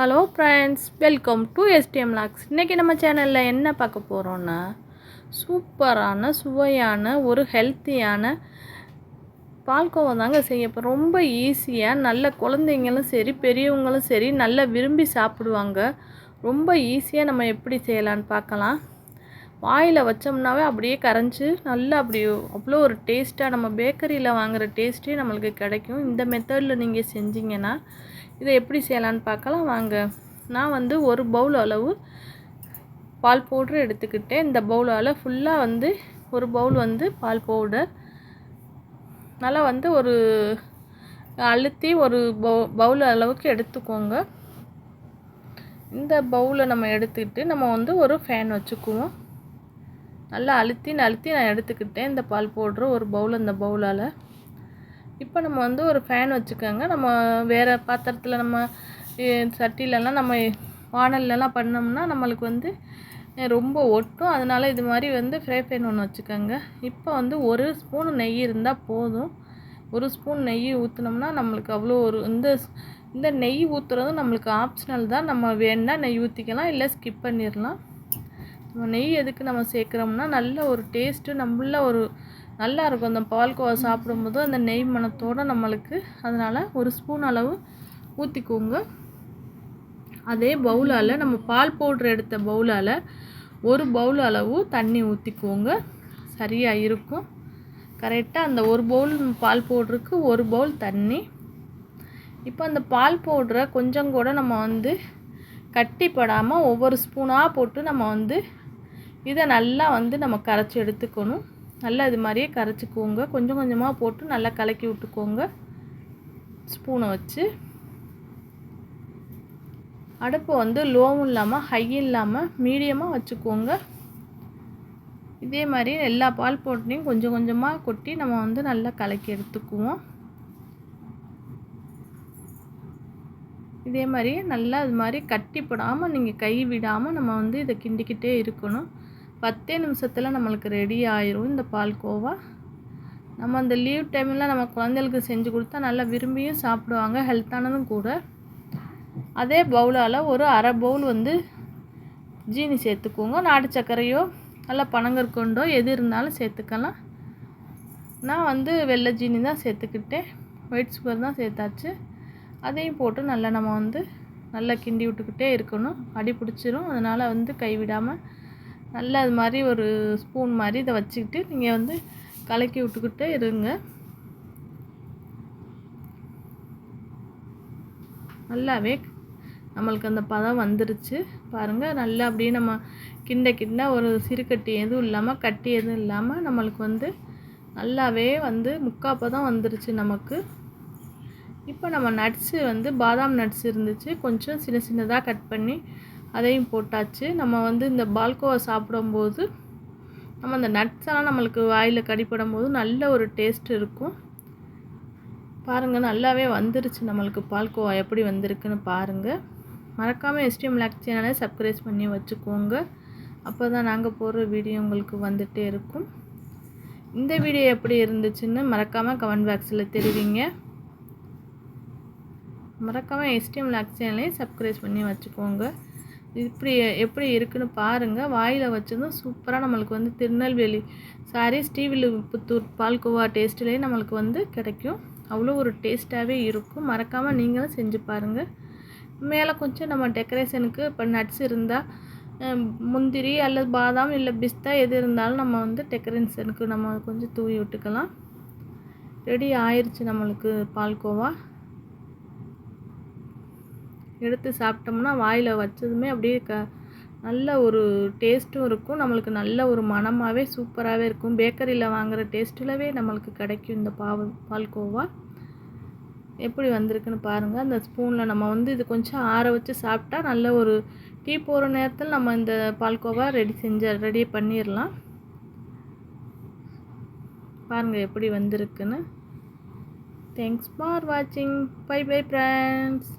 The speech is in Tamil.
Hello friends welcome to STM logs இன்றைக்கி நம்ம சேனலில் என்ன பார்க்க போகிறோன்னா சூப்பரான சுவையான ஒரு ஹெல்த்தியான பால்கோவா தாங்க செய்யப்போ ரொம்ப ஈஸியாக நல்ல குழந்தைங்களும் சரி பெரியவங்களும் சரி நல்லா விரும்பி சாப்பிடுவாங்க. ரொம்ப ஈஸியாக நம்ம எப்படி செய்யலான்னு பார்க்கலாம். வாயில் வச்சோம்னாவே அப்படியே கரைஞ்சி நல்லா அப்படி அவ்வளோ ஒரு டேஸ்ட்டாக நம்ம பேக்கரியில் வாங்குகிற டேஸ்ட்டே நம்மளுக்கு கிடைக்கும். இந்த மெத்தடில் நீங்கள் செஞ்சீங்கன்னா இதை எப்படி செய்யலான்னு பார்க்கலாம். வாங்க. நான் வந்து ஒரு பவுல் அளவு பால் பவுட்ரு எடுத்துக்கிட்டேன். இந்த பவுலால் ஃபுல்லாக வந்து ஒரு பவுல் வந்து பால் பவுடர் நல்லா வந்து ஒரு அழுத்தி ஒரு பவு பவுல் அளவுக்கு எடுத்துக்கோங்க. இந்த பவுலை நம்ம எடுத்துக்கிட்டு நம்ம வந்து ஒரு ஃபேன் வச்சுக்குவோம். நல்லா அழுத்தி அழுத்தி நான் எடுத்துக்கிட்டேன். இந்த பால் பவுட்ரு ஒரு பவுல் அந்த பவுலால் இப்போ நம்ம வந்து ஒரு ஃபேன் வச்சுக்கோங்க. நம்ம வேறு பாத்திரத்தில் நம்ம சட்டிலலாம் நம்ம வானல்லலாம் பண்ணோம்னா நம்மளுக்கு வந்து ரொம்ப ஒட்டும். அதனால் இது மாதிரி வந்து ஃப்ரை பேன் ஒன்று வச்சுக்கோங்க. இப்போ வந்து ஒரு ஸ்பூன் நெய் இருந்தால் போதும். ஒரு ஸ்பூன் நெய் ஊற்றினோம்னா நம்மளுக்கு அவ்வளோ ஒரு இந்த இந்த நெய் ஊற்றுறதும் நம்மளுக்கு ஆப்ஷனல் தான். நம்ம வேணால் நெய் ஊற்றிக்கலாம் இல்லை ஸ்கிப் பண்ணிடலாம் நெய் எதுக்கு நம்ம சேர்க்குறோம்னா நல்ல ஒரு டேஸ்ட்டு நம்மள ஒரு நல்லா இருக்கும். அந்த பால்கோவா சாப்பிடும்போது அந்த நெய் மணத்தோடு நம்மளுக்கு அதனால் ஒரு ஸ்பூன் அளவு ஊற்றிக்கோங்க அதே பவுலால் நம்ம பால் பவுட்ரு எடுத்த பவுலால் ஒரு பவுல் அளவு தண்ணி ஊற்றிக்கோங்க சரியாக இருக்கும். கரெக்டாக அந்த ஒரு பவுல் பால் பவுட்ருக்கு ஒரு பவுல் தண்ணி. இப்போ அந்த பால் பவுட்ரை கொஞ்சம் கூட நம்ம வந்து கட்டிப்படாமல் ஒவ்வொரு ஸ்பூனாக போட்டு நம்ம வந்து இதை நல்லா வந்து நம்ம கரைச்சி எடுத்துக்கணும். நல்லா இது மாதிரியே கரைச்சிக்கோங்க. கொஞ்சம் கொஞ்சமாக போட்டு நல்லா கலக்கி விட்டுக்கோங்க. ஸ்பூனை வச்சு. அடுப்பு வந்து லோவும் இல்லாமல் ஹை இல்லாமல் மீடியமாக வச்சுக்கோங்க. இதே மாதிரி எல்லா பால் போட்டையும் கொஞ்சம் கொஞ்சமாக கொட்டி நம்ம வந்து நல்லா கலக்கி எடுத்துக்குவோம். இதே மாதிரியே நல்லா அது மாதிரி கட்டிப்படாமல் நீங்கள் கை விடாமல் நம்ம வந்து இதை கிண்டிக்கிட்டே இருக்கணும். பத்தே நிமிஷத்தில் நம்மளுக்கு ரெடி ஆயிரும் இந்த பால்கோவா நம்ம அந்த லீவ் டைமில் நம்ம குழந்தைகளுக்கு செஞ்சு கொடுத்தா நல்லா விரும்பியும் சாப்பிடுவாங்க ஹெல்த்தானதும் கூட. அதே பவுலால் ஒரு அரை பவுல் வந்து ஜீனி சேர்த்துக்கோங்க. நாட்டு சர்க்கரையோ நல்லா பனங்கற்கொண்டோ எது இருந்தாலும் சேர்த்துக்கலாம். நான் வந்து வெள்ளை ஜீனி தான் சேர்த்துக்கிட்டேன். ஒயிட் சுகர் தான் சேர்த்தாச்சு. அதையும் போட்டு நல்லா நம்ம வந்து நல்லா கிண்டி விட்டுக்கிட்டே இருக்கணும். அடி பிடிச்சிரும். அதனால் வந்து கைவிடாமல் நல்லா அது மாதிரி ஒரு ஸ்பூன் மாதிரி இதை வச்சுக்கிட்டு நீங்கள் வந்து கலக்கி விட்டுக்கிட்டே இருங்க. நல்லாவே நம்மளுக்கு அந்த பதம் வந்துருச்சு. பாருங்கள் நல்லா அப்படியே நம்ம கிண்ட கிண்ட ஒரு சிறுகட்டி எதுவும் இல்லாமல் கட்டி எதுவும் இல்லாமல் நம்மளுக்கு வந்து நல்லாவே வந்து முக்கால் பதம் வந்துருச்சு நமக்கு. இப்போ நம்ம நட்ஸு வந்து பாதாம் நட்ஸ் இருந்துச்சு. கொஞ்சம் சின்ன சின்னதாக கட் பண்ணி அதையும் போட்டாச்சு. நம்ம வந்து இந்த பால்கோவா சாப்பிடும்போது நம்ம அந்த நட்ஸெல்லாம் நம்மளுக்கு வாயில் கடிப்படும் போது நல்ல ஒரு டேஸ்ட் இருக்கும். பாருங்கள் நல்லாவே வந்துருச்சு நம்மளுக்கு பால்கோவா எப்படி வந்திருக்குன்னு பாருங்கள் மறக்காமல் எஸ்டிஎம் லாக் சேனலை சப்ஸ்கிரைப் பண்ணி வச்சுக்கோங்க. அப்போ தான் நாங்கள் போடுற வீடியோ உங்களுக்கு வந்துகிட்டே இருக்கும். இந்த வீடியோ எப்படி இருந்துச்சுன்னு மறக்காமல் கமெண்ட் பாக்ஸில் தெரிவிங்க. மறக்காமல் எஸ்டிஎம் லேக் சேனலையும் சப்ஸ்கிரைப் பண்ணி வச்சுக்கோங்க. இப்படி எப்படி இருக்குன்னு பாருங்கள் வாயில் வச்சதும் சூப்பராக நம்மளுக்கு வந்து திருநெல்வேலி சாரி ஸ்ரீவில்லிபுத்தூர் பால்கோவா டேஸ்ட்லேயே நம்மளுக்கு வந்து கிடைக்கும். அவ்வளோ ஒரு டேஸ்ட்டாகவே இருக்கும். மறக்காமல் நீங்களும் செஞ்சு பாருங்கள் மேலே கொஞ்சம் நம்ம டெக்கரேஷனுக்கு இப்போ நட்ஸ் இருந்தால் முந்திரி அல்லது பாதாம் இல்லை பிஸ்தா எது இருந்தாலும் நம்ம வந்து டெக்கரேஷனுக்கு நம்ம கொஞ்சம் தூவி விட்டுக்கலாம். ரெடி ஆயிடுச்சு நம்மளுக்கு பால்கோவா. எடுத்து சாப்பிட்டோம்னா வாயில் வச்சதுமே அப்படியே க நல்ல ஒரு டேஸ்ட்டும் இருக்கும். நம்மளுக்கு நல்ல ஒரு மனமாகவே சூப்பராகவே இருக்கும். பேக்கரியில் வாங்குகிற டேஸ்ட்டிலவே நம்மளுக்கு கிடைக்கும் இந்த பாவ பால்கோவா எப்படி வந்திருக்குன்னு பாருங்கள் அந்த ஸ்பூனில் நம்ம வந்து இது கொஞ்சம் ஆற வச்சு சாப்பிட்டா நல்ல ஒரு டீ போகிற நேரத்தில் நம்ம இந்த பால்கோவா ரெடி செஞ்ச ரெடி பண்ணிடலாம் பாருங்கள் எப்படி வந்திருக்குன்னு. தேங்க்ஸ் ஃபார் வாட்சிங் பை பை ஃப்ரெண்ட்ஸ்